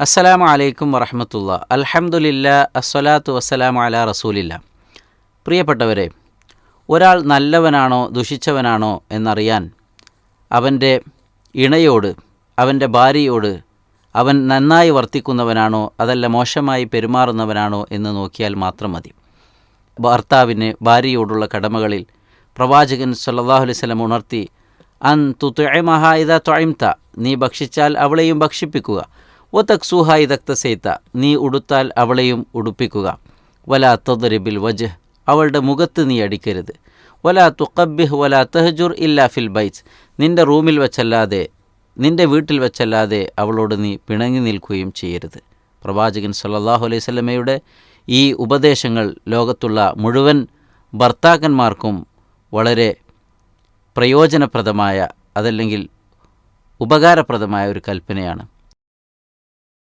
അസ്സലാമു അലൈക്കും വറഹമത്തുള്ള. അൽഹമുല്ല അസ്സലാത്തു വസ്സലാമു അല റസൂലില്ല. പ്രിയപ്പെട്ടവരെ ഒരാൾ നല്ലവനാണോ ദുഷിച്ചവനാണോ എന്നറിയാൻ അവന്റെ ഇണയോട് അവന്റെ ഭാര്യയോട് അവൻ നന്നായി വർത്തിക്കുന്നവനാണോ അതല്ല മോശമായി പെരുമാറുന്നവനാണോ എന്ന് നോക്കിയാൽ മാത്രം മതി. ഭർത്താവിന് ഭാര്യയോടുള്ള കടമകളിൽ പ്രവാചകൻ സല്ലാഹുലിസ്ലം ഉണർത്തി അൻ തുത്തുമഹ ഇത തൊഴിംത നീ ഭക്ഷിച്ചാൽ അവളെയും ഭക്ഷിപ്പിക്കുക. ഒ തക്സൂഹ ഇതക്തസെയ്ത്ത നീ ഉടുത്താൽ അവളെയും ഉടുപ്പിക്കുക. വല തദ്രിബിൽ വജ് അവളുടെ മുഖത്ത് നീ അടിക്കരുത്. വലാ തുക്കബിഹ് വലാ തഹജുർ ഇല്ലാ ഫിൽ ബൈറ്റ്സ് നിന്റെ റൂമിൽ വെച്ചല്ലാതെ നിന്റെ വീട്ടിൽ വെച്ചല്ലാതെ അവളോട് നീ പിണങ്ങി നിൽക്കുകയും ചെയ്യരുത്. പ്രവാചകൻ സല്ലാഹു അലൈഹി സ്വലമയുടെ ഈ ഉപദേശങ്ങൾ ലോകത്തുള്ള മുഴുവൻ ഭർത്താക്കന്മാർക്കും വളരെ പ്രയോജനപ്രദമായ അതല്ലെങ്കിൽ ഉപകാരപ്രദമായ ഒരു കൽപ്പനയാണ്.